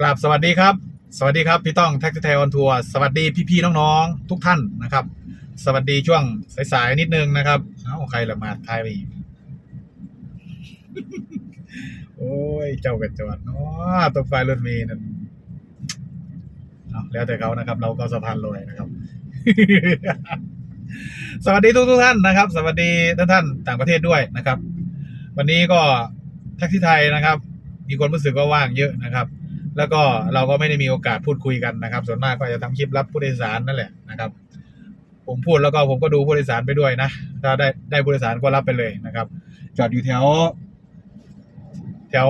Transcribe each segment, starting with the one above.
กราบสวัสดีครับ สวัสดีครับพี่ต้องแท็กซี่ไทยออนทัวร์สวัสดีพี่ๆน้องๆทุกท่านนะครับ สวัสดีช่วงสายๆนิดนึงนะครับเอ้าใครละมาทายไปอีกโอ้ยเจ้ากระจอดเนาะตกไฟรถเมล์นั่นเอาแล้วแต่เขานะครับ เราก็สะพานลอยนะครับ สวัสดีทุกทุกท่านนะครับ สวัสดีท่านท่านต่างประเทศด้วยนะครับ วันนี้ก็แท็กซี่ไทยนะครับ มีคนรู้สึกว่าว่างเยอะนะครับ แล้วก็เราก็ไม่ได้มีโอกาสพูดคุยกันนะครับ ส่วนมากก็จะทำคลิปรับผู้โดยสารนั่นแหละนะครับ ผมพูดแล้วก็ผมก็ดูผู้โดยสารไปด้วยนะถ้าได้ได้ผู้โดยสารก็รับไปเลยนะครับ จอดอยู่แถว แถว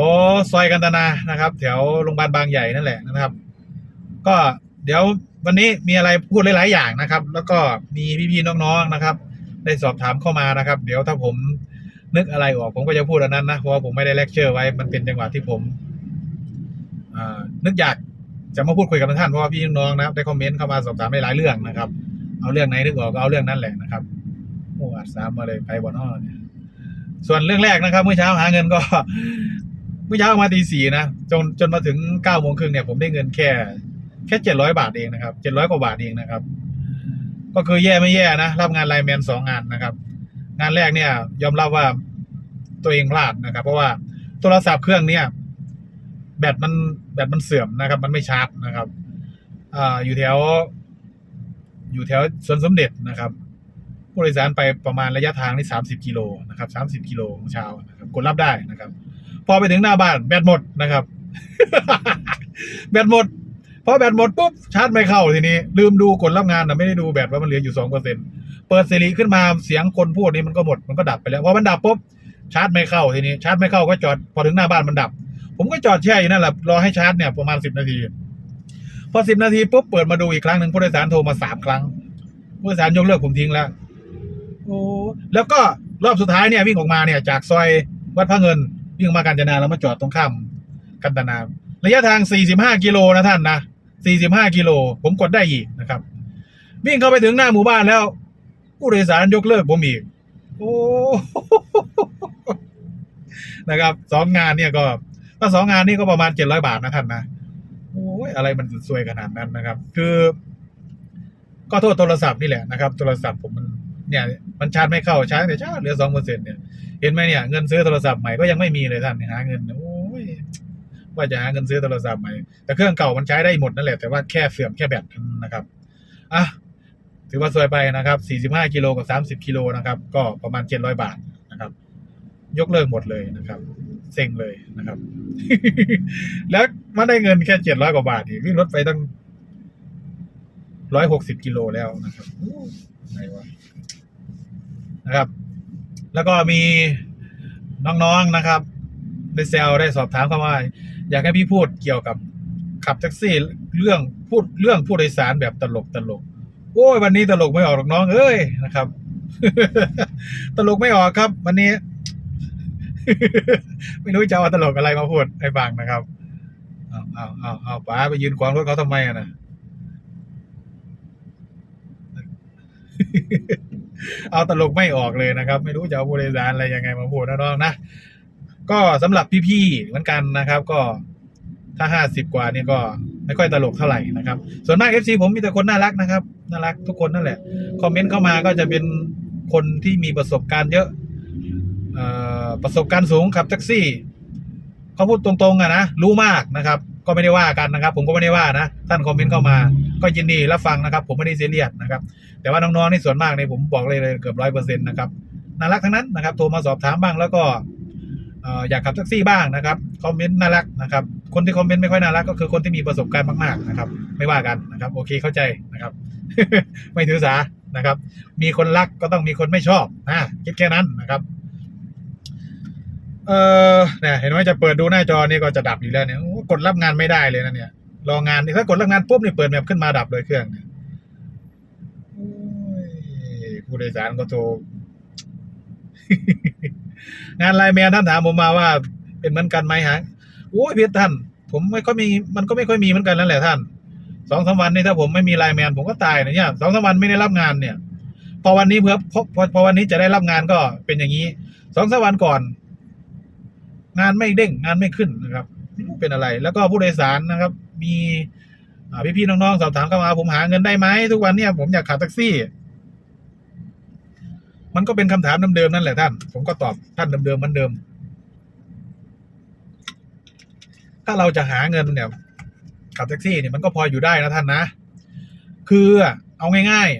ซอยกันตนานะครับ แถวโรงพยาบาลบางใหญ่นั่นแหละนะครับ ก็เดี๋ยววันนี้มีอะไรพูดหลาย ๆ อย่างนะครับ แล้วก็มีพี่ๆน้องๆนะครับ ได้สอบถามเข้ามานะครับ เดี๋ยวถ้าผมนึกอะไรออกผมก็จะพูดอันนั้นนะเพราะว่าผมไม่ได้เลคเชอร์ไว้มันเป็นจังหวะที่ผม นึกอยากจะมาพูดคุยกับท่านเพราะว่าพี่น้องนะครับได้คอมเมนต์เข้ามาสอบถามในหลายเรื่องนะครับ เอาเรื่องไหนนึกออกก็เอาเรื่องนั้นแหละนะครับโอ้อัดสามมาเลยไปบนห้อเนี่ยส่วนเรื่องแรกนะครับเมื่อเช้าหาเงินก็เมื่อเช้ามาตีสี่นะจนจนมาถึงเก้าโมงครึ่งเนี่ยผมได้เงินแค่ แค่เจ็ดร้อยบาทเองนะครับเจ็ดร้อยกว่าบาทเองนะครับ ก็คือแย่ไม่แย่นะรับงานไลแมนสองงานนะครับ งานแรกเนี่ย ยอมรับว่าตัวเองพลาดนะครับ เพราะว่าโทรศัพท์เครื่องเนี่ยแบตมัน แบตมันเสื่อมนะครับ มันไม่ชาร์จนะครับอ่าอยู่แถว อยู่แถวสวนสมเด็จนะครับผู้โดยสารไปประมาณระยะทางนี่สามสิบกิโลนะครับสามสิบกิโลของเช้านะครับกดรับได้นะครับ พอไปถึงหน้าบ้านแบตหมดนะครับ แบตหมดพอแบตหมดปุ๊บชาร์จไม่เข้าทีนี้ ลืมดูกดรับงานนะไม่ได้ดูแบตว่ามันเหลืออยู่สองเปอร์เซ็นเปิดสิริขึ้นมาเสียงคนพูดนี่มันก็หมดมันก็ดับไปแล้วพอมันดับปุ๊บชาร์จไม่เข้าทีนี้ชาร์จไม่เข้าก็จอดพอถึงหน้าบ้านมันดับ ผมก็จอดแช่อยู่นั่นแหละรอให้ชาร์จเนี่ยประมาณสิบนาที พอสิบนาทีปุ๊บเปิดมาดูอีกครั้งหนึ่งผู้โดยสารโทรมาสามครั้งผู้โดยสารยกเลิกผมทิ้งแล้วโอ้แล้วก็รอบสุดท้ายเนี่ยวิ่งออกมาเนี่ย จากซอยวัดพระเงิน วิ่งมากาญจนาแล้วมาจอดตรงข้ามกันตนาระยะทาง 45 กิโลนะท่านนะ 45 กิโล ผมกดได้อีกนะครับ วิ่งเข้าไปถึงหน้าหมู่บ้านแล้ว ผู้โดยสารยกเลิกผมอีก โอ้ นะครับ สองงานเนี่ยก็ ถ้าสองงานนี่ก็ประมาณ700บาทนะท่านนะโอ้ยอะไรมันสวยขนาดนั้นนะครับ คือ ก็โทษโทรศัพท์นี่แหละนะครับ โทรศัพท์ผมมันเนี่ย มันชาร์จไม่เข้าชาร์จแต่ชาร์จเหลือสองเปอร์เซ็นเนี่ยเห็นไหมเนี่ยเงินซื้อโทรศัพท์ใหม่ก็ยังไม่มีเลยท่านหาเงินโอ้ยว่าจะหาเงินซื้อโทรศัพท์ใหม่แต่เครื่องเก่ามันใช้ได้หมดนั่นแหละแต่ว่าแค่เสื่อมแค่แบตนะครับอะถือว่าสวยไปนะครับ 45 กิโลกับ 30 กิโลนะครับ ก็ประมาณ 700 บาทนะครับ ยกเลิกหมดเลยนะครับ เซ็งเลยนะครับ แล้วมาได้เงินแค่700กว่าบาทอีกวิ่งรถไปตั้ง160กิโลแล้วนะครับอ้ไหนวะนะครับ แล้วก็มีน้องๆนะครับได้แซวได้สอบถามเข้ามาอยากให้พี่พูดเกี่ยวกับขับแท็กซี่เรื่องพูดเรื่องผู้โดยสารแบบตลกตลกโอ้ยวันนี้ตลกไม่ออกหรอกน้องเอ้ยนะครับ ตลกไม่ออกครับ วันนี้ ไม่รู้จะเอาตลกอะไรมาพูดให้ฟังนะครับเอาเอาเอาเอาป๋าไปยืนขวางรถเขาทำไมอะนะเอาตลกไม่ออกเลยนะครับ ไม่รู้จะเอาผู้โดยสารอะไรยังไงมาพูดนะน้องนะก็สำหรับพี่ๆเหมือนกันนะครับ ก็ถ้าห้าสิบกว่านี่ก็ไม่ค่อยตลกเท่าไหร่นะครับ ส่วนมากเอฟซีผมมีแต่คนน่ารักนะครับ น่ารักทุกคนนั่นแหละ คอมเมนต์เข้ามาก็จะเป็นคนที่มีประสบการณ์เยอะ ประสบการณ์สูงขับแท็กซี่เขาพูดตรงๆอะนะรู้มากนะครับ ก็ไม่ได้ว่ากันนะครับ ผมก็ไม่ได้ว่านะท่านคอมเมนต์เข้ามา ก็ยินดีรับฟังนะครับ ผมไม่ได้เสียเรียสนะครับ แต่ว่าน้องๆนี่ส่วนมากเนี่ยผมบอกเลยเลยเกือบร้อยเปอร์เซ็นต์นะครับน่ารักทั้งนั้นนะครับโทรมาสอบถามบ้างแล้วก็เอ่ออยากขับแท็กซี่บ้างนะครับคอมเมนต์น่ารักนะครับ คนที่คอมเมนต์ไม่ค่อยน่ารักก็คือคนที่มีประสบการณ์มากๆนะครับ ไม่ว่ากันนะครับ โอเคเข้าใจนะครับ ไม่ถือสานะครับ มีคนรักก็ต้องมีคนไม่ชอบนะคิดแค่นั้นนะครับ เออเนี่ยเห็นไหมจะเปิดดูหน้าจอนี่ก็จะดับอยู่แล้วเนี่ยกดรับงานไม่ได้เลยนะเนี่ย รองานถ้ากดรับงานปุ๊บนี่เปิดแมปขึ้นมาดับเลยเครื่องเนี่ยผู้โดยสารก็โทรงานไลน์แมนท่านถามผมมาว่า เป็นเหมือนกันไหมฮะโอ้ยพี่ท่าน ผมไม่ค่อยมีมันก็ไม่ค่อยมีเหมือนกันนั่นแหละท่านสองสามวันนี่ถ้าผมไม่มีไลน์แมนผมก็ตายนะเนี่ยสองสามวันไม่ได้รับงานเนี่ย พอวันนี้เพื่อพอพอพอวันนี้จะได้รับงานก็เป็นอย่างนี้สองสามวันก่อน งานไม่เด้งงานไม่ขึ้นนะครับไม่รู้เป็นอะไร แล้วก็ผู้โดยสารนะครับ มีพี่ๆน้องๆสอบถามเข้ามาผมหาเงินได้ไหมทุกวันเนี่ยผมอยากขับแท็กซี่ มันก็เป็นคำถามเดิมๆนั่นแหละท่าน ผมก็ตอบท่านเดิมๆมือนเดิม ถ้าเราจะหาเงินเนี่ยขับแท็กซี่เนี่ยมันก็พออยู่ได้นะท่านนะ คือเอาง่าย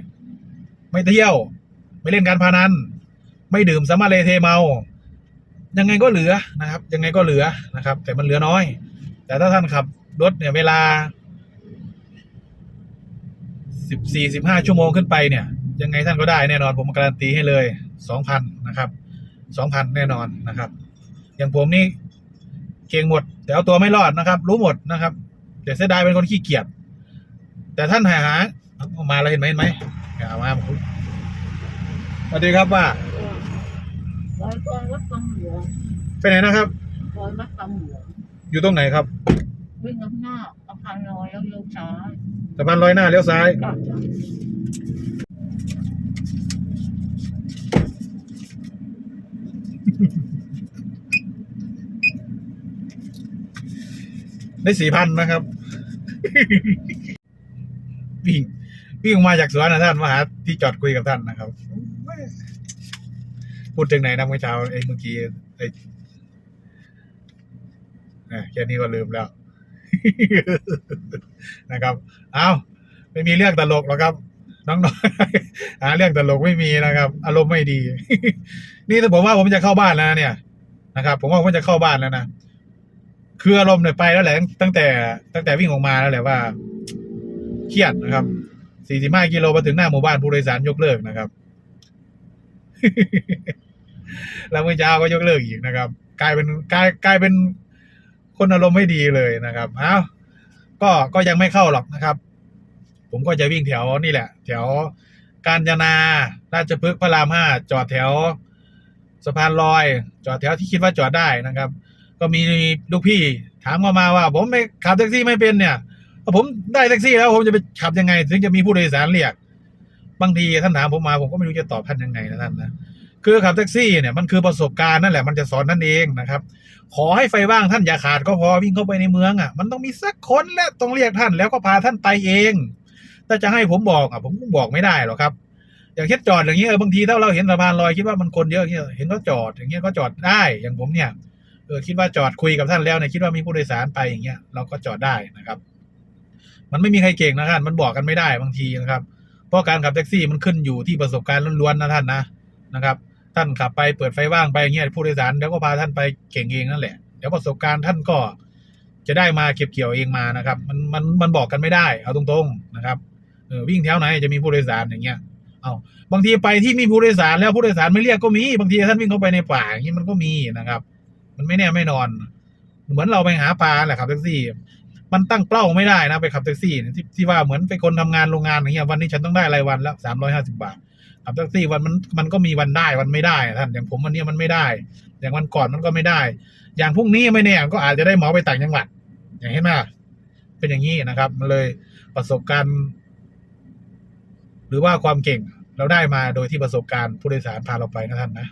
ๆ ไม่เที่ยว ไม่เล่นการพานัน ไม่ดื่มสมาเลเทเมา ยังไงก็เหลือนะครับ ยังไงก็เหลือนะครับ แต่มันเหลือน้อย แต่ถ้าท่านขับรถเนี่ยเวลาสิบสี่สิบห้าชั่วโมงขึ้นไปเนี่ย ยังไงท่านก็ได้แน่นอน ผมการันตีให้เลยสองพันนะครับสองพันแน่นอนนะครับ อย่างผมนี่เก่งหมด แต่เอาตัวไม่รอดนะครับ รู้หมดนะครับ แต่เสียดายเป็นคนขี้เกียจแต่ท่านหาหาเอามาแล้วเห็นไหมเห็นไหมมาผมสวัสดีครับว่า ซอยซอยวัดตำหลวงไปไหนนะครับ ซอยวัดตำหลวงอยู่ตรงไหนครับวิ่งข้างหน้าอาคารลอยแล้วเลี้ยวซ้ายสะพานลอยหน้าเลี้ยวซ้ายกลับจากได้สี่พันนะครับ วิ่งวิ่งออกมาจากสวนนะท่านมาหาที่จอดคุยกับท่านนะครับ พูดถึงไหนนะเมื่อเช้าไอ้เมื่อกี้ไอ้เนี่ยแค่นี้ก็ลืมแล้ว นะครับ เอาไม่มีเรื่องตลกหรอกครับ น้องๆหาเรื่องตลกไม่มีนะครับ อารมณ์ไม่ดี นี่ถ้าผมว่าผมจะเข้าบ้านแล้วนะเนี่ยนะครับ ผมว่าผมจะเข้าบ้านแล้วนะคืออารมณ์เนี่ยไปแล้วแหละตั้งแต่ ตั้งแต่วิ่งออกมาแล้วแหละว่าเครียดนะครับ45กิโลมาถึงหน้าหมู่บ้านผู้โดยสารยกเลิกนะครับ แล้วเมื่อเช้าก็ยกเลิกอีกนะครับ กลายเป็นกลายกลายเป็นคนอารมณ์ไม่ดีเลยนะครับเอ้าก็ก็ยังไม่เข้าหรอกนะครับ ผมก็จะวิ่งแถวนี่แหละ แถวกาญจนาราชพฤกษ์พระรามห้าจอดแถวสะพานลอย จอดแถวที่คิดว่าจอดได้นะครับ ก็มีลูกพี่ถามเข้ามาว่า ผมไม่ขับแท็กซี่ไม่เป็นเนี่ยผมได้แท็กซี่แล้วผมจะไปขับยังไง ถึงจะมีผู้โดยสารเรียก บางทีท่านถามผมมาผมก็ไม่รู้จะตอบท่านยังไงนะท่านนะ คือขับแท็กซี่เนี่ยมันคือประสบการณ์นั่นแหละมันจะสอนท่านเองนะครับ ขอให้ไฟว่างท่านอย่าขาดก็พอวิ่งเข้าไปในเมืองอะมันต้องมีสักคนและต้องเรียกท่านแล้วก็พาท่านไปเองถ้าจะให้ผมบอกอะผมก็บอกไม่ได้หรอกครับ อย่างเช่นจอดอย่างเงี้ยเออบางทีถ้าเราเห็นสะพานลอยคิดว่ามันคนเยอะเงี้ยเห็นก็จอดอย่างเงี้ยก็จอดได้อย่างผมเนี่ยเออคิดว่าจอดคุยกับท่านแล้วเนี่ยคิดว่ามีผู้โดยสารไปอย่างเงี้ยเราก็จอดได้นะครับ มันไม่มีใครเก่งนะท่านมันบอกกันไม่ได้บางทีนะครับ เพราะการขับแท็กซี่มันขึ้นอยู่ที่ประสบการณ์ล้วนๆนะท่านนะนะครับ ท่านขับไปเปิดไฟว่างไปอย่างเงี้ยผู้โดยสารเดี๋ยวก็พาท่านไปเก่งเองนั่นแหละเดี๋ยวประสบการณ์ท่านก็จะได้มาเก็บเกี่ยวเองมานะครับ มันมันมันบอกกันไม่ได้ เอาตรงๆนะครับเออวิ่งแถวไหนจะมีผู้โดยสารอย่างเงี้ยเอาบางทีไปที่มีผู้โดยสารแล้วผู้โดยสารไม่เรียกก็มี บางทีท่านวิ่งเข้าไปในป่าอย่างนี้มันก็มีนะครับ มันไม่แน่ไม่นอน เหมือนเราไปหาปลาแหละขับแท็กซี่ มันตั้งเป้าไม่ได้นะไปขับแท็กซี่ที่ที่ว่าเหมือนไปคนทำงานโรงงานอย่างเงี้ยวันนี้ฉันต้องได้รายวันแล้วสามร้อยห้าสิบาทขับแท็กซี่วันมันมันก็มีวันได้วันไม่ได้อะท่านอย่างผมวันนี้มันไม่ได้ อย่างวันก่อนมันก็ไม่ได้ อย่างพรุ่งนี้ไม่แน่ก็อาจจะได้หมาไปต่างจังหวัด อย่างเห็นไหมเป็นอย่างนี้นะครับ มันเลยประสบการณ์ หรือว่าความเก่งเราได้มาโดยที่ประสบการณ์ผู้โดยสารพาเราไปนะท่านนะ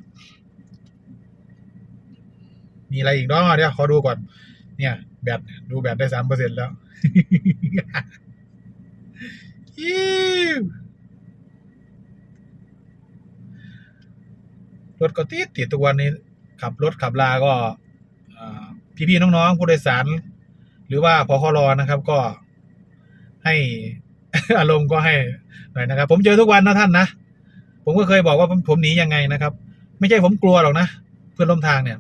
มีอะไรอีกเนาะเดี๋ยวขอดูก่อน เนี่ย แบตดูแบตได้สามเปอร์เซ็นแล้วอิ๊วรถก็ติดติดทุกวันนี้ ขับรถขับลาก็พี่ๆน้องๆผู้โดยสาร หรือว่าพอครอนะครับ ก็ให้อารมณ์ก็ให้หน่อยนะครับ ผมเจอทุกวันนะท่านนะผมก็เคยบอกว่าผมหนียังไงนะครับ ไม่ใช่ผมกลัวหรอกนะ เพื่อนร่วมทางเนี่ย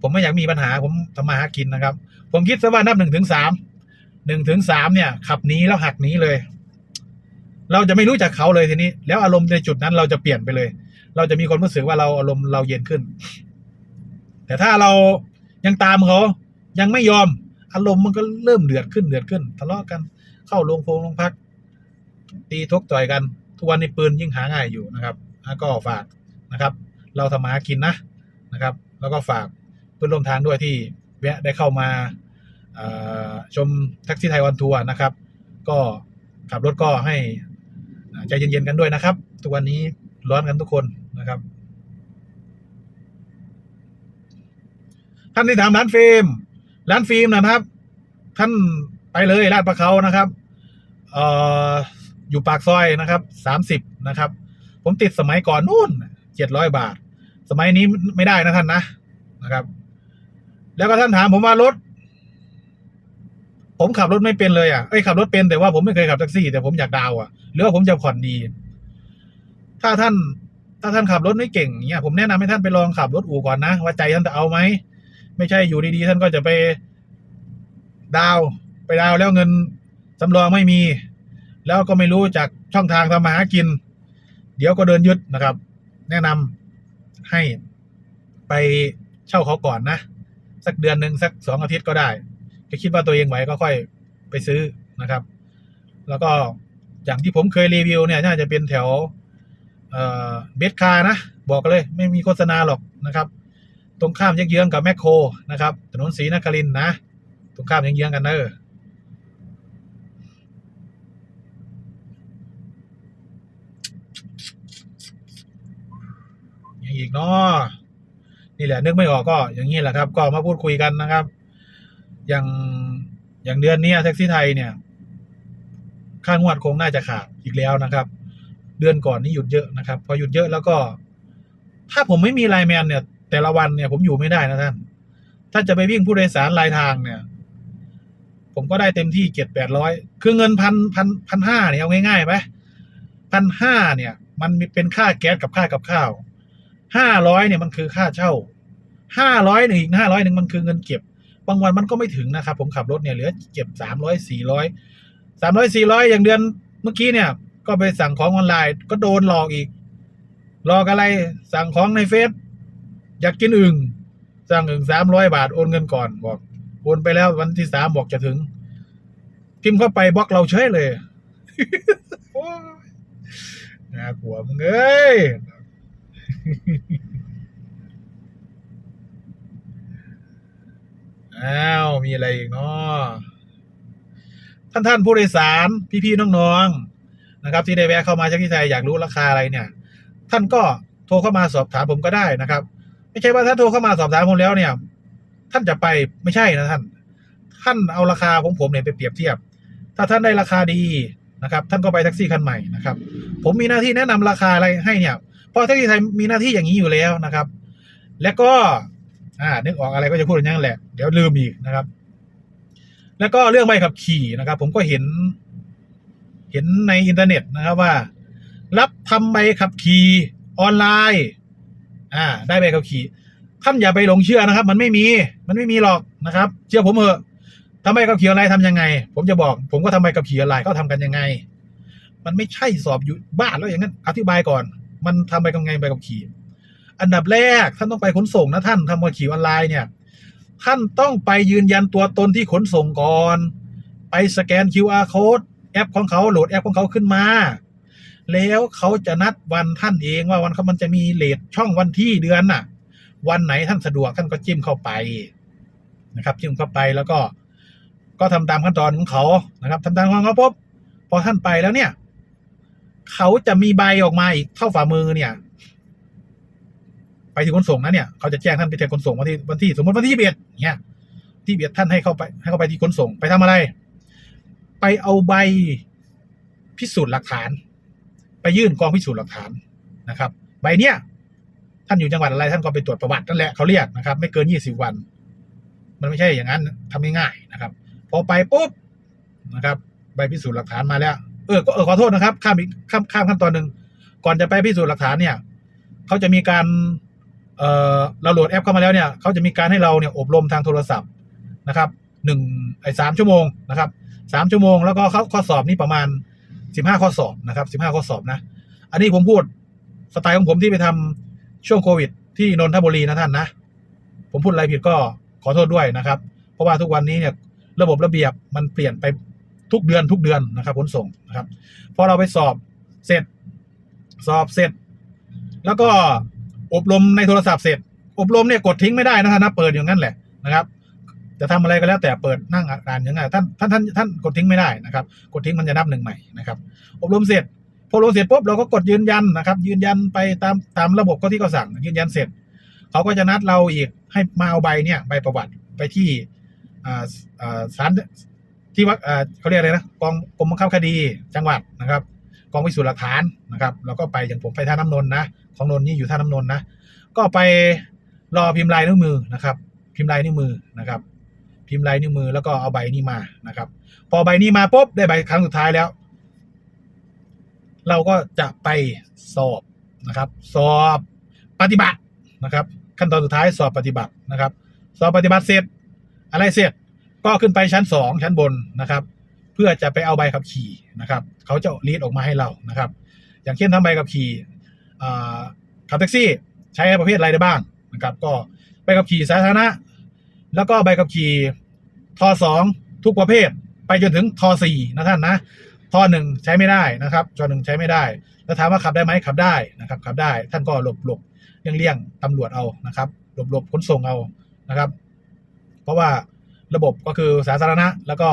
ผมไม่อยากมีปัญหาผมทำมาหากินนะครับ ผมคิดซะว่านับหนึ่งถึงสามหนึ่งถึงสามเนี่ย ขับหนีแล้วหักหนีเลย เราจะไม่รู้จักเขาเลยทีนี้ แล้วอารมณ์ในจุดนั้นเราจะเปลี่ยนไปเลย เราจะมีความรู้สึกว่าเราอารมณ์เราเย็นขึ้น แต่ถ้าเรายังตามเขายังไม่ยอม อารมณ์มันก็เริ่มเดือดขึ้นเดือดขึ้นทะเลาะกันเข้าโรงพงโรงพัก ตีทกต่อยกัน ทุกวันนี้ปืนยิ่งหาง่ายอยู่นะครับก็ฝากนะครับ เราทำมาหากินนะนะครับ แล้วก็ฝาก พื่อนร่วมทางด้วยที่แวะได้เข้ามาชมแท็กซี่ไทยวันทัวร์นะครับ ก็ขับรถก็ให้ใจเย็นๆกันด้วยนะครับ ทุกวันนี้ร้อนกันทุกคนนะครับ ท่านที่ถามร้านเฟรมร้านฟิล์มนะครับ ท่านไปเลยลาดประเขานะครับออยู่ปากซอยนะครับสามสิบนะครับ ผมติดสมัยก่อนนู่นเจ็ดร้อยบาท สมัยนี้ไม่ได้นะท่านนะ แล้วก็ท่านถามผมว่ารถ ผมขับรถไม่เป็นเลยอะเอ้ยขับรถเป็นแต่ว่าผมไม่เคยขับแท็กซี่แต่ผมอยากดาวอะหรือว่าผมจะผ่อนดี ถ้าท่าน ถ้าท่านขับรถไม่เก่งเนี่ยผมแนะนำให้ท่านไปลองขับรถอู่ก่อนนะว่าใจท่านจะเอาไหมไม่ใช่อยู่ดีๆท่านก็จะไป ดาว ไปดาวแล้วเงินสำรองไม่มี แล้วก็ไม่รู้จากช่องทางทำมาหากิน เดี๋ยวก็เดินยึดนะครับ แนะนำให้ไปเช่าเขาก่อนนะ สักเดือนหนึ่งสักสองอาทิตย์ก็ได้ก็คิดว่าตัวเองไหวก็ค่อยไปซื้อนะครับ แล้วก็อย่างที่ผมเคยรีวิวเนี่ยน่าจะเป็นแถวเบสคานะ บอกเลยไม่มีโฆษณาหรอกนะครับ ตรงข้ามเยื้องกับแมคโครนะครับ ถนนศรีนครินนะ ตรงข้ามเยื้องกันเนอะยังอีกเนาะ นี่แหละนึกไม่ออกก็อย่างนี้แหละครับ ก็มาพูดคุยกันนะครับ อย่างอย่างเดือนนี้แท็กซี่ไทยเนี่ย ค่างวดคงน่าจะขาดอีกแล้วนะครับ เดือนก่อนนี่หยุดเยอะนะครับ พอหยุดเยอะแล้วก็ ถ้าผมไม่มีไลแมนเนี่ย แต่ละวันเนี่ยผมอยู่ไม่ได้นะท่าน ถ้าจะไปวิ่งผู้โดยสารรายทางเนี่ย ผมก็ได้เต็มที่เจ็ดแปดร้อยคือเงินพันพันพันห้าเนี่ยเอาง่ายๆไหมพันห้าเนี่ย มันเป็นค่าแก๊สกับค่ากับข้าว ห้าร้อยเนี่ยมันคือค่าเช่าห้าร้อยหนึ่งอีกห้าร้อยหนึ่งมันคือเงินเก็บ บางวันมันก็ไม่ถึงนะครับ ผมขับรถเนี่ยเหลือเก็บสามร้อยสี่ร้อยสามร้อยสี่ร้อยอย่างเดือนเมื่อกี้เนี่ย ก็ไปสั่งของออนไลน์ก็โดนหลอกอีกหลอกอะไรสั่งของในเฟซอยากกินอึ่งสั่งอึ่งสามร้อยบาทโอนเงินก่อนบอกโอนไปแล้ววันที่สามบอกจะถึงพิมพ์เข้าไปบล็อกเราเฉยเลยโอ้ยน่ากลัวมึงเอ้ย อ้าว มีอะไรอีกเนาะท่านท่านผู้โดยสาร พี่ๆน้องๆนะครับ ที่ได้แวะเข้ามาจากที่ไทยอยากรู้ราคาอะไรเนี่ย ท่านก็โทรเข้ามาสอบถามผมก็ได้นะครับ ไม่ใช่ว่าท่านโทรเข้ามาสอบถามผมแล้วเนี่ย ท่านจะไปไม่ใช่นะท่าน ท่านเอาราคาของผมเนี่ยไปเปรียบเทียบ ถ้าท่านได้ราคาดีนะครับ ท่านก็ไปแท็กซี่คันใหม่นะครับ ผมมีหน้าที่แนะนำราคาอะไรให้เนี่ย เพราะแท็กซี่ไทยมีหน้าที่อย่างนี้อยู่แล้วนะครับ แล้วก็ อ่า นึกออกอะไรก็จะพูดอย่างนั้นแหละ เดี๋ยวลืมอีกนะครับ แล้วก็เรื่องใบขับขี่นะครับ ผมก็เห็น เห็นในอินเทอร์เน็ตนะครับว่า รับทำใบขับขี่ออนไลน์ อ่า ได้ใบขับขี่ท่านอย่าไปหลงเชื่อนะครับ มันไม่มี มันไม่มีหรอกนะครับ เชื่อผมเถอะทำใบขับขี่ออนไลน์ทำยังไง ผมจะบอก ผมก็ทำใบขับขี่ออนไลน์ก็ทำกันยังไง มันไม่ใช่สอบอยู่บ้านแล้วอย่างนั้น อธิบายก่อน มันทำใบกับไงใบขับขี่ อันดับแรกท่านต้องไปขนส่งนะท่านทำใบขับขี่ออนไลน์เนี่ย ท่านต้องไปยืนยันตัวตนที่ขนส่งก่อน ไปสแกน QR code แอปของเขาโหลดแอปของเขาขึ้นมา แล้วเขาจะนัดวันท่านเองว่าวันเขามันจะมีเลทช่องวันที่เดือนน่ะ วันไหนท่านสะดวกท่านก็จิ้มเข้าไปนะครับ จิ้มเข้าไปแล้วก็ ก็ทำตามขั้นตอนของเขานะครับทำตามของเขาปุ๊บพอท่านไปแล้วเนี่ย เขาจะมีใบออกมาอีกเท่าฝ่ามือเนี่ย ไปที่ขนส่งนะเนี่ยเขาจะแจ้งท่านไปที่ขนส่งวันที่วันที่ สมมติวันที่เบียดเนี่ย ที่เบียดท่านให้เข้าไป ให้เข้าไปที่ขนส่งไปทำอะไร ไปเอาใบพิสูจน์หลักฐาน ไปยื่นกองพิสูจน์หลักฐานนะครับ ใบเนี้ยท่านอยู่จังหวัดอะไรท่านก็ไปตรวจประวัตินั่นแหละเขาเรียกนะครับ ไม่เกินยี่สิบวัน มันไม่ใช่อย่างนั้นทำง่ายๆนะครับ พอไปปุ๊บนะครับ ใบพิสูจน์หลักฐานมาแล้ว เออก็เออขอโทษนะครับ ข้ามอีกข้ามข้ามขั้นตอนหนึ่งก่อนจะไปพิสูจน์หลักฐานเนี่ยเขาจะมีการเอ่อเราโหลดแอปเข้ามาแล้วเนี่ยเขาจะมีการให้เราเนี่ยอบรมทางโทรศัพท์นะครับหนึ่งไอ้สามชั่วโมงนะครับสามชั่วโมงแล้วก็เขาข้อสอบนี่ประมาณสิบห้าข้อสอบนะครับสิบห้าข้อสอบนะ อันนี้ผมพูดสไตล์ของผมที่ไปทำช่วงโควิด ที่นนทบุรีนะท่านนะ ผมพูดอะไรผิดก็ขอโทษด้วยนะครับ เพราะว่าทุกวันนี้เนี่ยระบบระเบียบมันเปลี่ยนไป ทุกเดือนทุกเดือนนะครับขนส่งนะครับ พอเราไปสอบเสร็จ สอบเสร็จ แล้วก็อบรมในโทรศัพท์เสร็จ อบรมเนี่ยกดทิ้งไม่ได้นะท่านนะเปิดอย่างนั้นแหละนะครับจะทำอะไรก็แล้วแต่เปิดนั่งอ่านอย่างนั้นท่านท่านท่านท่านกดทิ้งไม่ได้นะครับ กดทิ้งมันจะนับหนึ่งใหม่นะครับ อบรมเสร็จ พออบรมเสร็จปุ๊บเราก็กดยืนยันนะครับ ยืนยันไปตามตามระบบก็ที่เขาสั่ง ยืนยันเสร็จเขาก็จะนัดเราอีกให้มาเอาใบเนี่ยใบประวัติไปที่อ่าอ่าศาล ที่ว่าเขาเรียกอะไรนะกองกรมบังคับคดีจังหวัดนะครับ กองพิสูจน์หลักฐานนะครับ แล้วก็ไปอย่างผมไปท่าน้ำนนท์นะของนนท์นี่อยู่ท่าน้ำนนท์นะก็ไปรอพิมพ์ลายนิ้วมือนะครับ พิมพ์ลายนิ้วมือนะครับ พิมพ์ลายนิ้วมือแล้วก็เอาใบนี้มานะครับ พอใบนี้มาปุ๊บได้ใบครั้งสุดท้ายแล้ว เราก็จะไปสอบนะครับ สอบปฏิบัตินะครับ ขั้นตอนสุดท้ายสอบปฏิบัตินะครับ สอบปฏิบัติเสร็จอะไรเสร็จ ก็ขึ้นไปชั้นสองชั้นบนนะครับ เพื่อจะไปเอาใบขับขี่นะครับ เขาจะรีดออกมาให้เรานะครับ อย่างเช่นทำใบขับขี่ขับแท็กซี่ใช้ประเภทอะไรได้บ้างนะครับ ก็ใบขับขี่สาธารณะ แล้วก็ใบขับขี่ทอสองทุกประเภท ไปจนถึงทอสี่นะท่านนะทอหนึ่งใช้ไม่ได้นะครับจหนึ่งใช้ไม่ได้ แล้วถามว่าขับได้ไหมขับได้นะครับ ขับได้ท่านก็หลบหลบเลี่ยงเลี่ยงตำรวจเอานะครับ หลบหลบขนส่งเอานะครับ เพราะว่า ระบบก็คือสาธารณะ แล้วก็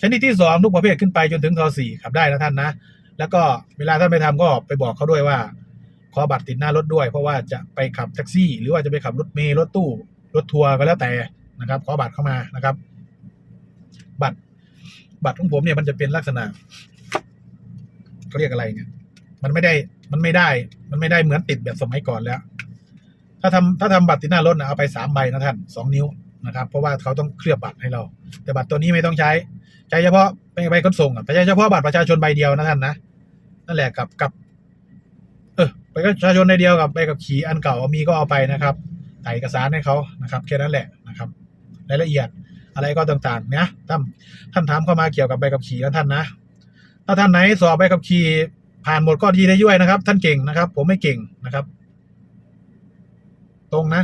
ชนิดที่สองทุกประเภทขึ้นไปจนถึงทสี่ขับได้นะท่านนะ แล้วก็เวลาท่านไปทำก็ไปบอกเขาด้วยว่า ขอบัตรติดหน้ารถด้วย เพราะว่าจะไปขับแท็กซี่ หรือว่าจะไปขับรถเมล์รถตู้รถทัวร์ก็แล้วแต่นะครับ ขอบัตรเข้ามานะครับ บัตรบัตรของผมเนี่ยมันจะเป็นลักษณะเขาเรียกอะไรเนี่ย มันไม่ได้มันไม่ได้ มันไม่ได้เหมือนติดแบบสมัยก่อนแล้ว ถ้าทำถ้าทำบัตรติดหน้ารถนะเอาไปสามใบนะท่านสองนิ้ว นะครับ เพราะว่าเขาต้องเคลือบบัตรให้เรา แต่บัตรตัวนี้ไม่ต้องใช้ ใช้เฉพาะไปใบขนส่งอะใช้เฉพาะบัตรประชาชนใบเดียวนะท่านนะนั่นแหละกับกับ เออไปประชาชนใบเดียวกับใบกับขี่อันเก่ามีก็เอาไปนะครับถ่ายเอกสารให้เขานะครับแค่นั้นแหละนะครับรายละเอียดอะไรก็ต่างๆเนี่ยท่านท่านถามเข้ามาเกี่ยวกับใบขับขี่นะท่านนะ ถ้าท่านไหนสอบใบขับขี่ผ่านหมดก็ดีได้ย่วยนะครับ ท่านเก่งนะครับ ผมไม่เก่งนะครับ ตรงนะ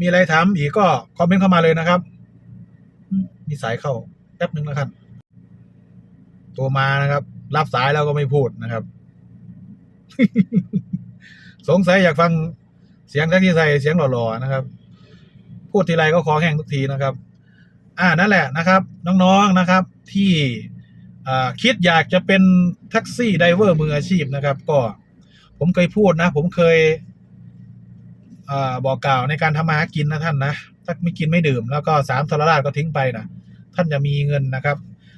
มีอะไรถามอีกก็คอมเมนต์เข้ามาเลยนะครับ มีสายเข้าแป๊บหนึ่งแล้วครับตัวมานะครับ รับสายแล้วก็ไม่พูดนะครับ สงสัยอยากฟังเสียงแท็กซี่ใส่เสียงหล่อๆนะครับ พูดทีไรก็คอแห้งทุกทีนะครับ อ่านั่นแหละนะครับ น้องๆนะครับ ที่คิดอยากจะเป็นแท็กซี่ไดเวอร์มืออาชีพนะครับ ก็ผมเคยพูดนะ ผมเคย บอกกล่าวในการทำมาหากินนะท่านนะถ้าไม่กินไม่ดื่มแล้วก็สามทรราชก็ทิ้งไปนะท่านจะมีเงินนะครับ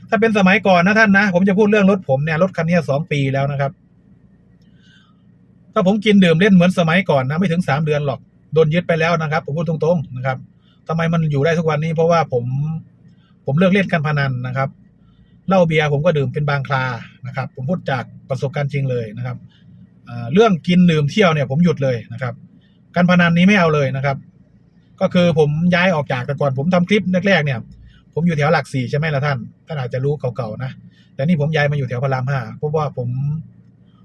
ถ้าเป็นสมัยก่อนนะท่านนะ ผมจะพูดเรื่องรถผมเนี่ยรถคันนี้สองปีแล้วนะครับ ถ้าผมกินดื่มเล่นเหมือนสมัยก่อนนะไม่ถึงสามเดือนหรอกโดนยึดไปแล้วนะครับ ผมพูดตรงๆนะครับทำไมมันอยู่ได้ทุกวันนี้ เพราะว่าผมผมเลิกเล่นการพนันนะครับเหล้าเบียร์ผมก็ดื่มเป็นบางครานะครับ ผมพูดจากประสบการณ์จริงเลยนะครับเรื่องกินดื่มเที่ยวเนี่ยผมหยุดเลยนะครับ การพนันนี้ไม่เอาเลยนะครับ ก็คือผมย้ายออกจากแต่ก่อนผมทำคลิปแรกๆเนี่ย ผมอยู่แถวหลักสี่ใช่ไหมล่ะท่านท่านอาจจะรู้เก่าๆนะแต่นี่ผมย้ายมาอยู่แถวพระรามห้าเพราะว่าผม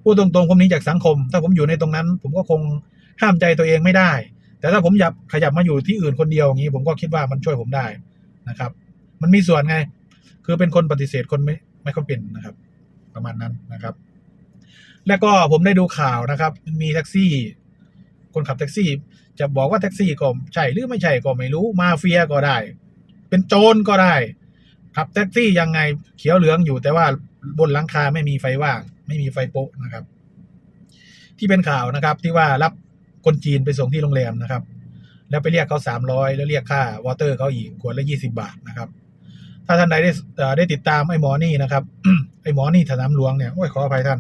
พูดตรงๆผมนี้จากสังคม ถ้าผมอยู่ในตรงนั้น ผมก็คงห้ามใจตัวเองไม่ได้ แต่ถ้าผมอยากขยับมาอยู่ที่อื่นคนเดียวอย่างนี้ ผมก็คิดว่ามันช่วยผมได้นะครับ มันมีส่วนไง คือเป็นคนปฏิเสธคนไม่ไม่ค่อยเป็นนะครับ ประมาณนั้นนะครับ แล้วก็ผมได้ดูข่าวนะครับ มีแท็กซี่ คนขับแท็กซี่ จะบอกว่าแท็กซี่ก็ใช่หรือไม่ใช่ก็ไม่รู้มาเฟียก็ได้ เป็นโจรก็ได้ ขับแท็กซี่ยังไงเขียวเหลืองอยู่แต่ว่าบนหลังคาไม่มีไฟว่าง ไม่มีไฟโป๊ะนะครับ ที่เป็นข่าวนะครับ ที่ว่ารับคนจีนไปส่งที่โรงแรมนะครับ แล้วไปเรียกเขาสามร้อยแล้วเรียกค่าวอเตอร์เขาอีกขวดละยี่สิบาทนะครับ ถ้าท่านใดได้ได้ติดตามไอ้หมอนี่นะครับไอ้หมอนี่สนามหลวงเนี่ยโอ้ยขออภัยท่าน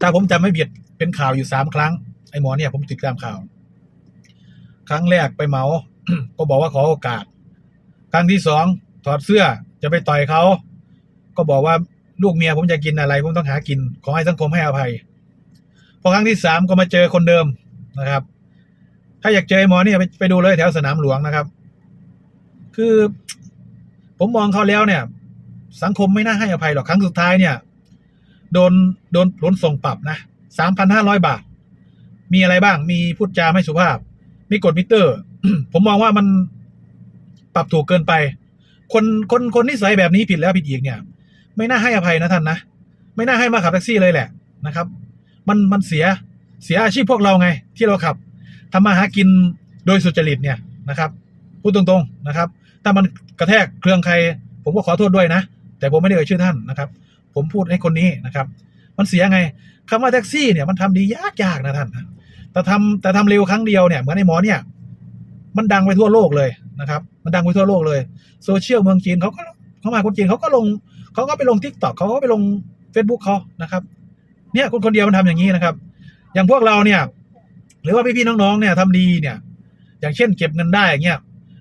ถ้าผมจำไม่ผิดเป็นข่าวอยู่สามครั้ง ไอ้หมอเนี่ยผมติดตามข่าว ครั้งแรกไปเมาก็บอกว่าขอโอกาส ครั้งที่สองถอดเสื้อจะไปต่อยเขา ก็บอกว่าลูกเมียผมจะกินอะไร ผมต้องหากิน ขอให้สังคมให้อภัย พอครั้งที่สามก็มาเจอคนเดิมนะครับ ถ้าอยากเจอไอ้หมอเนี่ยไปไปดูเลยแถวสนามหลวงนะครับ คือ ผมมองเขาแล้วเนี่ย สังคมไม่น่าให้อภัยหรอกครั้งสุดท้ายเนี่ย โดนโดนผลส่งปรับนะสามพันห้าร้อยบาท มีอะไรบ้าง มีพูดจาไม่สุภาพ มีกดมิเตอร์ ผมมองว่ามันปรับถูกเกินไป คนคนคนนิสัยแบบนี้ผิดแล้วผิดอีกเนี่ย ไม่น่าให้อภัยนะท่านนะ ไม่น่าให้มาขับแท็กซี่เลยแหละนะครับ มันมันเสียเสียอาชีพพวกเราไง ที่เราขับทำมาหากินโดยสุจริตเนี่ยนะครับพูดตรงๆนะครับ ถ้ามันกระแทกเครื่องใคร ผมก็ขอโทษด้วยนะ แต่ผมไม่ได้เอ่ยชื่อท่านนะครับ ผมพูดให้คนนี้นะครับ มันเสียไงคำว่าแท็กซี่เนี่ยมันทำดียากๆนะท่านแต่ทำแต่ทำเร็วครั้งเดียวเนี่ยเหมือนไอ้หมอเนี่ย มันดังไปทั่วโลกเลยนะครับ มันดังไปทั่วโลกเลยโซเชียลเมืองจีนเขาก็เขามาคนจีนเขาก็ลงเขาก็ไปลงทิกตอกเขาก็ไปลง Facebook เขานะครับเนี่ยคนคนเดียวมันทำอย่างนี้นะครับ อย่างพวกเราเนี่ย หรือว่าพี่ๆน้องๆเนี่ยทำดีเนี่ย อย่างเช่นเก็บเงินได้อย่างเงี้ย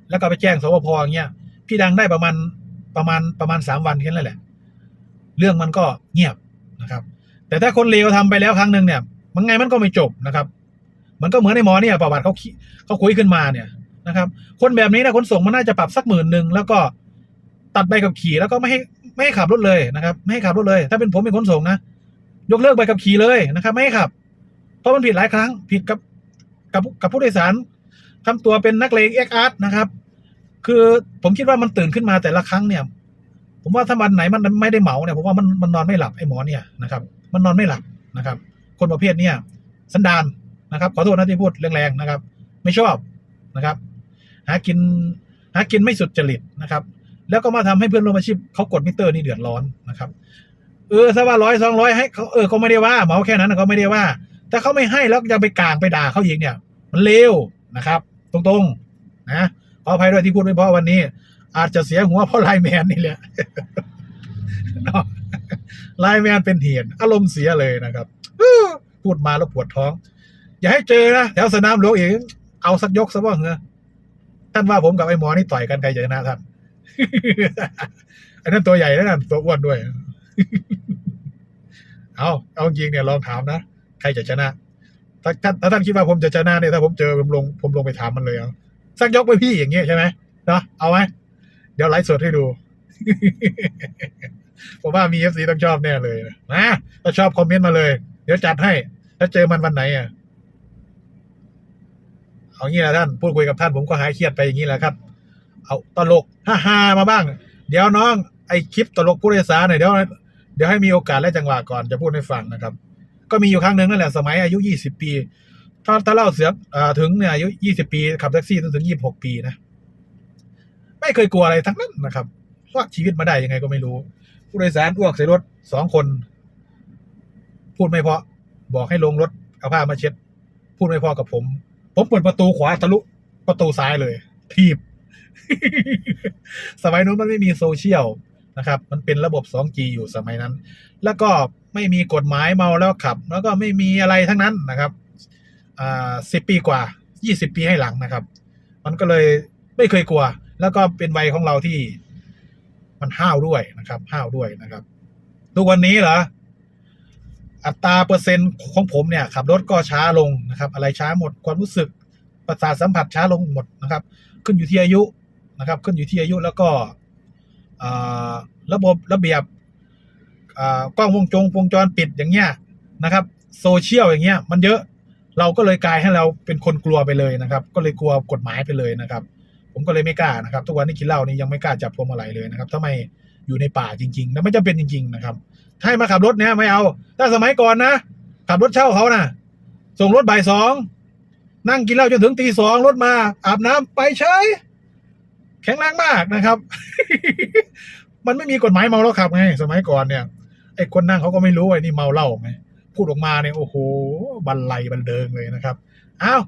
แล้วก็ไปแจ้งสวพอย่างเงี้ยพี่ดังได้ประมาณประมาณประมาณสามวันแค่นั้นแหละ เรื่องมันก็เงียบนะครับ แต่ถ้าคนเลวทำไปแล้วครั้งหนึ่งเนี่ยมันไงมันก็ไม่จบนะครับ มันก็เหมือนในหมอเนี่ยประวัติเขาเขาคุยขึ้นมาเนี่ยนะครับ คนแบบนี้นะขนส่งมันน่าจะปรับสักหมื่นหนึ่งแล้วก็ตัดใบขับขี่แล้วก็ไม่ให้ไม่ให้ขับรถเลยนะครับ ไม่ให้ขับรถเลย ถ้าเป็นผมเป็นขนส่งนะยกเลิกใบขับขี่เลยนะครับ ไม่ให้ขับ เพราะมันผิดหลายครั้ง ผิดกับกับกับผู้โดยสารทำตัวเป็นนักเลงเอ็กอาร์ตนะครับ คือผมคิดว่ามันตื่นขึ้นมาแต่ละครั้งเนี่ย ผมว่าถ้าวันไหนมันไม่ได้เหมาเนี่ยผมว่ามันมันนอนไม่หลับไอ้หมอเนี่ยนะครับ มันนอนไม่หลับนะครับ คนประเภทเนี่ยสันดานนะครับขอโทษนะที่พูดแรงๆนะครับ ไม่ชอบนะครับ หากินหากินไม่สุดจริตนะครับ แล้วก็มาทำให้เพื่อนร่วมอาชีพเขากดมิเตอร์นี่เดือดร้อนนะครับเออถ้าว่าร้อยสองร้อยให้เขาเออเขาไม่ได้ว่าเหมาแค่นั้นเขาไม่ได้ว่า แต่เขาไม่ให้แล้วยังไปกลางไปด่าเขาอีกเนี่ย มันเลวนะครับ ตรงๆนะขออภัยด้วยที่พูดไม่เพราะวันนี้ อาจจะเสียหัวเพราะไลแมนนี่แหละเนะไลแมนเป็นเหตุอารมณ์เสียเลยนะครับพูดมาแล้วปวดท้อง อย่าให้เจอนะแถวสนามหลวงเองเอาสักยกซะบ้างเหรอท่านว่าผมกับไอ้หมอนี่ต่อยกันใครจะชนะท่านอันนั้นตัวใหญ่แล้วนั่นตัวอ้วนด้วย เอาเอาจริงเนี่ยลองถามนะใครจะชนะถ้าถ้าถ้าท่านคิดว่าผมจะชนะเนี่ยถ้าผมเจอผมลงผมลงไปถามมันเลยเอาสักยกไปพี่อย่างเงี้ยใช่ไหมเนาะเอาไหม ดี๋ยวไลฟ์สดให้ดู ผมว่ามีเอฟซีต้องชอบแน่เลยนะถ้าชอบคอมเมนต์มาเลย เดี๋ยวจัดให้ถ้าเจอมันวันไหนอะ เอางี้แหละท่าน พูดคุยกับท่านผมก็หายเครียดไปอย่างนี้แหละครับ เอาตลกฮ่าฮามาบ้าง เดี๋ยวน้องไอคลิปตลกผู้โดยสารหน่อยเดี๋ยวเดี๋ยวให้มีโอกาสและจังหวะก่อนจะพูดให้ฟังนะครับ ก็มีอยู่ครั้งหนึ่งนั่นแหละสมัยอายุยี่สิบปี ถ้าถ้าเล่าเสือถึงเนี่ยอายุยี่สิบปีขับแท็กซี่จนถึงยี่สิบหกปีนะ ไม่เคยกลัวอะไรทั้งนั้นนะครับรอดชีวิตมาได้ยังไงก็ไม่รู้ ผู้โดยสารอ้วกใส่รถสองคน พูดไม่เพราะ บอกให้ลงรถเอาผ้ามาเช็ด พูดไม่พอกับผม ผมเปิดประตูขวาทะลุประตูซ้ายเลย ทีบ สมัยนู้นมันไม่มีโซเชียลนะครับ มันเป็นระบบ 2G อยู่สมัยนั้น แล้วก็ไม่มีกฎหมายเมาแล้วขับ แล้วก็ไม่มีอะไรทั้งนั้นนะครับอ่าสิบปีกว่า 20 ปีให้หลังนะครับ มันก็เลยไม่เคยกลัว แล้วก็เป็นวัยของเราที่มันห้าวด้วยนะครับห้าวด้วยนะครับทุกวันนี้เหรออัตราเปอร์เซ็นต์ของผมเนี่ยขับรถก็ช้าลงนะครับ อะไรช้าหมดความรู้สึกประสาทสัมผัสช้าลงหมดนะครับ ขึ้นอยู่ที่อายุนะครับ ขึ้นอยู่ที่อายุแล้วก็ระบบระเบียบกล้องวงจงวงจรปิดอย่างเงี้ยนะครับโซเชียลอย่างเงี้ยมันเยอะเราก็เลยกลายให้เราเป็นคนกลัวไปเลยนะครับ ก็เลยกลัวกฎหมายไปเลยนะครับ ผมก็เลยไม่กล้านะครับ ทุกวันนี้กินเหล้านี่ยังไม่กล้าจับพวงมาลัยเลยนะครับถ้าไม่อยู่ในป่าจริงๆนะไม่จำเป็นจริง ๆ นะครับถ้าให้มาขับรถเนี่ยไม่เอา ถ้าสมัยก่อนนะขับรถเช่าเขานะส่งรถบ่ายสองนั่งกินเหล้าจนถึงตีสองรถมา อาบน้ำไปเฉยแข็งแรงมากนะครับ มันไม่มีกฎหมายเมาแล้วขับไง สมัยก่อนเนี่ยไอ้คนนั่งเขาก็ไม่รู้ไอ้นี่เมาเหล้าไงพูดออกมาเนี่ยโอ้โหบันไลบันเดิงเลยนะครับอ้าว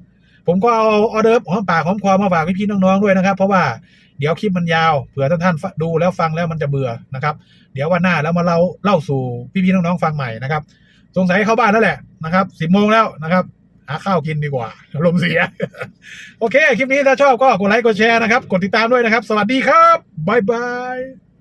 ผมก็เอาออเดิร์ฟหอมปากหอมคอมาฝากพี่ๆน้องๆด้วยนะครับ เพราะว่าเดี๋ยวคลิปมันยาวเผื่อท่านท่านดูแล้วฟังแล้วมันจะเบื่อนะครับ เดี๋ยววันหน้าแล้วมาเล่าเล่าสู่พี่ๆน้องๆฟังใหม่นะครับสงสัยเข้าบ้านแล้วแหละนะครับสิบโมงแล้วนะครับหาข้าวกินดีกว่าลมเสีย โอเค คลิปนี้ถ้าชอบก็กดไลค์กดแชร์นะครับ กดติดตามด้วยนะครับ สวัสดีครับบ๊ายบาย